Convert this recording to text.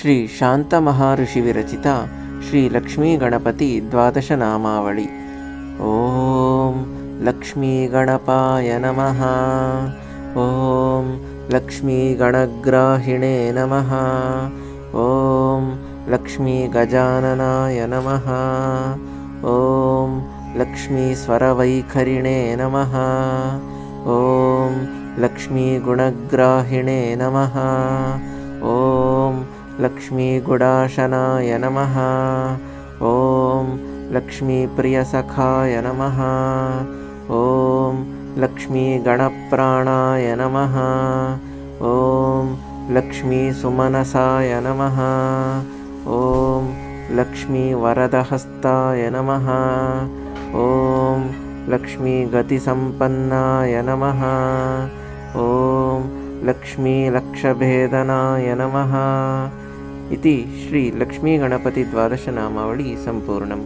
श्रीशान्तमहाऋषिविरचिता श्रीलक्ष्मीगणपतिद्वादशनामावळि ॐ लक्ष्मीगणपाय नमः। ॐ लक्ष्मीगणग्राहिणे नमः। ॐ लक्ष्मीगजाननाय नमः। ॐ लक्ष्मीस्वरवैखरिणे नमः। ॐ लक्ष्मीगुणग्राहिणे नमः। ॐ लक्ष्मीगुडाशनाय नमः। ॐ लक्ष्मीप्रियसखाय नमः। ॐ लक्ष्मीगणप्राणाय नमः। ॐ लक्ष्मीसुमनसाय नमः। ॐ लक्ष्मीवरदहस्ताय नमः। ॐ लक्ष्मीगतिसम्पन्नाय नमः। ॐ लक्ष्मीलक्षभेदनाय नमः इति श्रीलक्ष्मीगणपतिद्वादशनामावळि सम्पूर्णम्